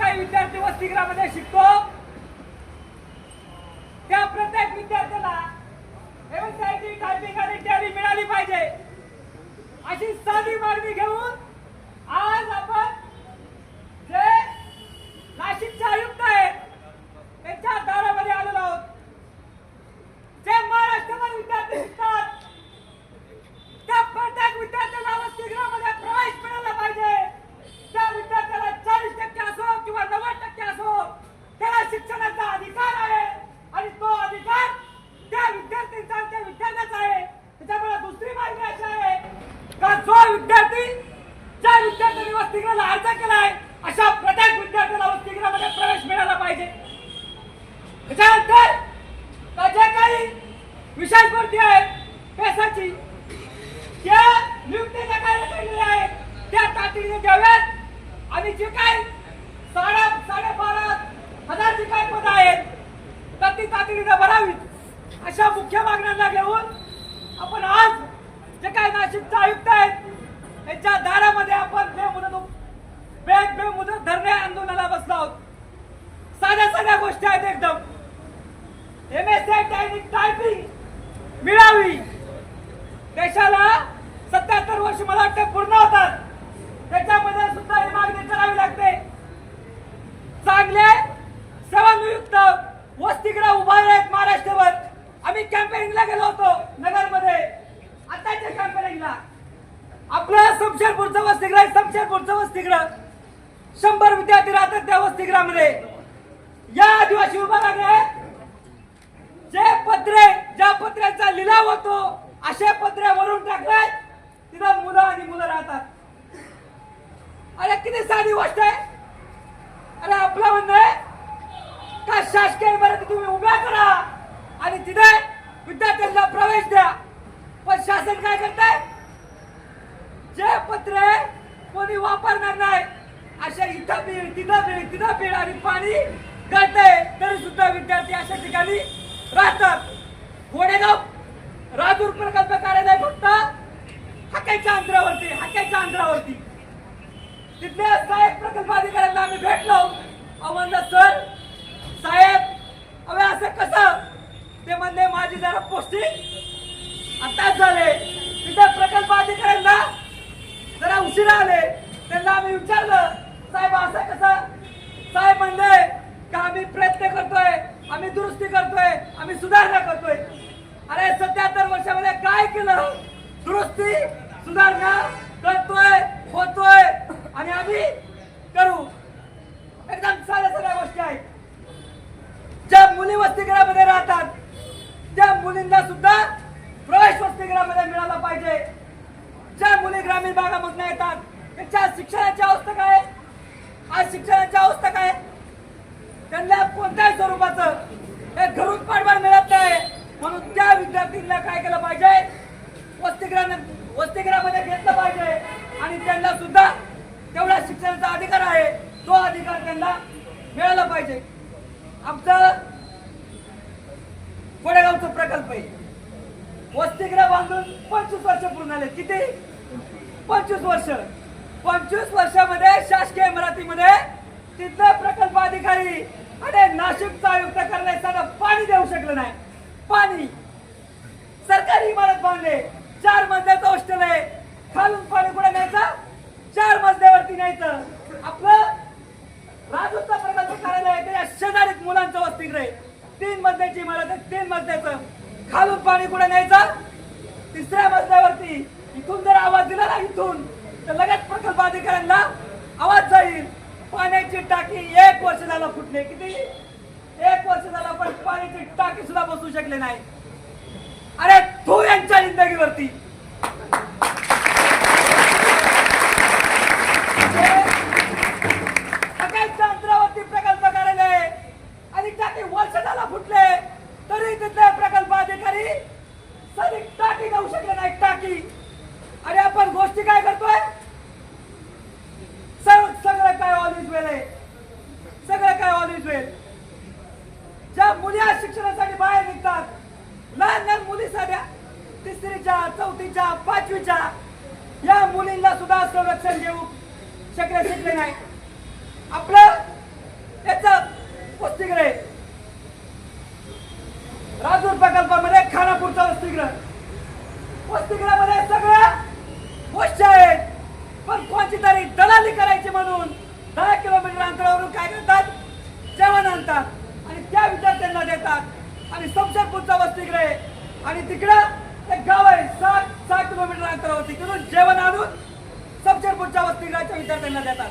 विद्यार्थी वसतिगृहामध्ये शिकतो. त्या प्रत्येक विद्यार्थ्याला व्यवसायाची टायपिंग आणि मिळाली पाहिजे. अशी साधी मागणी घेऊन आज आपण जे नाशिकचे आयुक्त आहेत त्यांच्या दारामध्ये आलेलो आहोत जे महाराष्ट्रभर विद्यार्थी शिकतात त्या प्रत्येक विद्यार्थ्याला वसतिगृहामध्ये प्रवेश मिळाला पाहिजे त्या विद्यार्थ्याला चाळीस टक्के असो किंवा नव्वद टक्के असो त्याला शिक्षणाचा अधिकार आहे आणि तो अधिकार त्या विद्यार्थ्यांचा आणि त्या विद्यार्थ्याचा आहे त्याच्यामुळे दुसरी मागणी अशी आहे का जो विद्यार्थी ज्या विद्यार्थ्यांनी वसतिगृहाला अर्ज केलाय अशा प्रत्येक विद्यार्थ्याला वसतिगृहामध्ये प्रवेश मिळाला पाहिजे त्याच्यानंतर का जे काही विशेष भरती आहे पेसाची त्या नियुक्तीच्या काय केलेल्या आहेत त्या तातडीने द्याव्यात आणि जे काय साडे साडेबारा हजार जी काही पद आहेत तर ती तातडीने भरावीत. अशा मुख्य मागण्यांना घेऊन आपण आज जे काय नाशिकचे आयुक्त आहेत त्यांच्या दारामध्ये आपण बेमुदत बे बेमुदत धरणे आंदोलनाला बसलो आहोत. साध्या साध्या गोष्टी आहेत एकदम. एम एस टायपिंग मिळावी. देशाला सत्याहत्तर वर्ष मला वाटते पूर्ण होतात. त्याच्यामध्ये सुद्धा ही मागणी करावी लागते. चांगले सेवानियुक्त वसतिगृह उभारले आहेत महाराष्ट्रभर. आम्ही कॅम्पेनिंगला गेलो होतो नगरमध्ये. आताच्या कॅम्पेनिंगला आपलं समशेरपूरचं वसतिगृह आहे, शमशेरपूरचं शंभर विद्यार्थी राहतात त्या वसतिगृहामध्ये. या आदिवासी विभागाने जे पत्रे ज्या पत्र्यांचा लिलाव होतो असे पत्रे वरून टाकलाय तिथं मुलं आणि मुलं राहतात. अरे किती साधी गोष्ट आहे. अरे आपलं म्हणणं आहे का शासकीय इमारती तुम्ही उभ्या करा आणि तिथे विद्यार्थ्यांना प्रवेश द्या. पण शासन काय करताय? जे पत्र कोणी वापरणार नाही अशा इथं बीड तिथं बीड तिथं बीड आणि पाणी गळतंय तरी सुद्धा विद्यार्थी अशा ठिकाणी राहतात. गोडेगाव राजूर प्रकल्प कार्यालय फक्त हाक्याच्या अंतरावरती हाक्याच्या अंतरावरती. तिथल्या साहेब प्रकल्प अधिकाऱ्यांना आम्ही भेटलो. म्हणलं सर साहेब अवे असं कसं? ते म्हणले माझी जरा पोस्टिंग आताच झाले. तिथे प्रकल्प अधिकाऱ्यांना जरा उशिरा आले. त्यांना आम्ही विचारलं साहेब असं कसं? साहेब म्हणले का आम्ही प्रयत्न करतोय आम्ही दुरुस्ती करतोय आम्ही सुधारणा करतोय. अरे सत्याहत्तर वर्षामध्ये काय केलं? दुरुस्ती सुधारणा आणि आम्ही करू. एकदम साध्या साध्या गोष्टी आहेत. ज्या मुली वसतिगृहामध्ये राहतात त्या मुलींना सुद्धा प्रवेश वसतिगृहामध्ये मिळाला पाहिजे. ज्या मुली ग्रामीण भागामधून येतात त्यांच्या शिक्षणाची अवस्था काय आज शिक्षणाची अवस्था काय आहे? त्यांना कोणत्याही स्वरूपाचं हे घरून पाठबळ मिळत नाही म्हणून त्या विद्यार्थ्यांना काय केलं पाहिजे वसतिगृह वसतिगृहामध्ये घेतलं पाहिजे आणि त्यांना सुद्धा तेवढा शिक्षणाचा अधिकार आहे तो अधिकार त्यांना मिळाला पाहिजे. आमचं गोडेगावचा प्रकल्प आहे. वसतिगृह बांधून पंचवीस वर्ष पूर्ण झाले. किती? पंचवीस वर्ष. पंचवीस वर्षामध्ये शासकीय इमारतीमध्ये तिथं प्रकल्प अधिकारी आणि नाशिकचा आयुक्त करण्यासाठी पाणी देऊ शकलं नाही. पाणी. सरकारी इमारत बांधले. चार मजल्याचं हॉस्टेल आहे. खालून पाणी कुठे न्यायचं? चार मजल्यावरती न्यायचं आपलं राजूचा प्रकल्प कार्यालय आहे त्याच्या शेजारीत मुलांचं वसतिगृह आहे तीन मजल्याची मला आहे तीन मजल्याचं खालून पाणी कुठे न्यायचं? तिसऱ्या मजल्यावरती इथून जर आवाज दिला ना इथून तर लगेच प्रकल्प अधिकाऱ्यांना आवाज जाईल. पाण्याची टाकी एक वर्ष झाला फुटले. किती? एक वर्ष झाला पण पाण्याची टाकी सुद्धा बसू शकले नाही. अरे तू यांच्या जिंदगीवरती. एसटी काय करतोय? सगळं काय ऑल इज वेल आहे. सगळं काय ऑल इज वेल ज्या मुली आज शिक्षणासाठी बाहेर निघतात लहान लहान मुली साध्या तिसरीच्या चौथीच्या पाचवीच्या या मुलींना सुद्धा संरक्षण घेऊ शकले शिकले नाही. आपलं त्याचा वसतिग्रह राजूर प्रकल्पामध्ये खानापूरचा वसतिग्रह वसतिग्रह म्हणून दहा किलोमीटर अंतरावरून काय करतात? जेवण आणतात आणि त्या विद्यार्थ्यांना देतात. आणि समशेरपूरचा वस्तीकडे आणि तिकडं एक गाव आहे सात किलोमीटर जेवण आणून विद्यार्थ्यांना देतात.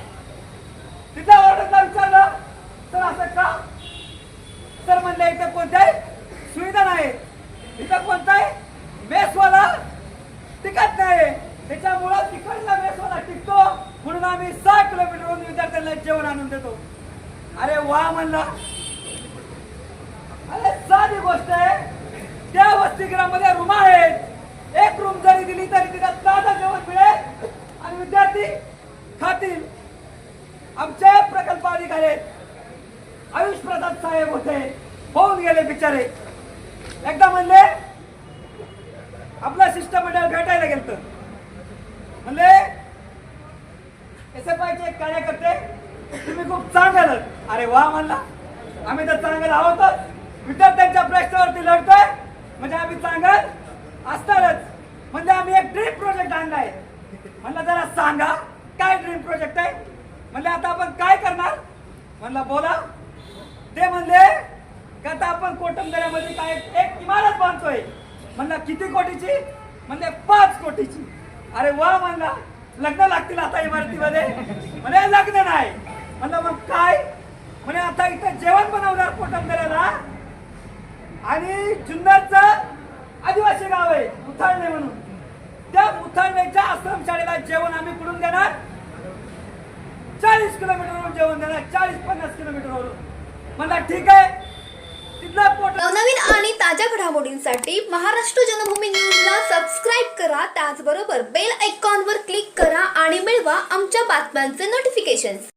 ऑर्डरला विचारलं तर असं का? सर म्हणलं इथं कोणत्याही सुविधा नाही. इथं कोणताही मेसवाला टिकत नाही. त्याच्यामुळं तिकडचा मेसवाला टिकतो. म्हणून आम्ही सहा जेवण आणून देतो. अरे वा म्हणलं. अरे साधी गोष्ट आहे. त्या वसतिगृहामध्ये रूम आहेत. एक रूम जरी दिली तरी तिथं ताजा जेवण मिळेल आणि विद्यार्थी खातील. आमचे प्रकल्प अधिकारी आहेत. आयुष प्रसाद साहेब होते. होऊन गेले बिचारे. एकदा म्हणले आपला शिष्टमंडळ भेटायला गेलत. म्हणले एस एफ आयचे एक कार्यकर्ते तुम्ही खूप चांगलं अरे वा म्हणला. आम्ही तर चांगलं आहोतच. विद्यार्थ्यांच्या प्रश्नावरती लढतोय. म्हणजे आम्ही चांगल असणारच म्हणजे आम्ही एक ड्रीम प्रोजेक्ट आणलाय म्हणलं जरा सांगा काय ड्रीम प्रोजेक्ट आहे? म्हणले आता आपण काय करणार? म्हणलं बोला. ते म्हणले का आता आपण कोटमदऱ्यामध्ये काय एक इमारत बांधतोय. म्हणलं किती कोटीची? म्हणले पाच कोटीची. अरे वा म्हणला. लग्न लागतील आता इमारतीमध्ये. म्हणजे लग्न नाही. म्हणलं मग काय? म्हणे आता इथं जेवण बनवणार कोटमदऱ्याला आणि जुन्नरचं आदिवासी गाव आहे मुथाळणे म्हणून. त्या मुथाळण्याच्या आश्रमशाळेला जेवण आम्ही कुठून देणार. चाळीस किलोमीटरवरून जेवण देणार चाळीस पन्नास किलोमीटरवरून. म्हणला ठीक आहे. नवनवीन आणि ताज्या घडामोडींसाठी महाराष्ट्र जनभूमी न्यूजला सबस्क्राईब करा. त्याचबरोबर बेल आयकॉनवर क्लिक करा आणि मिळवा आमच्या बातम्यांचे नोटिफिकेशन्स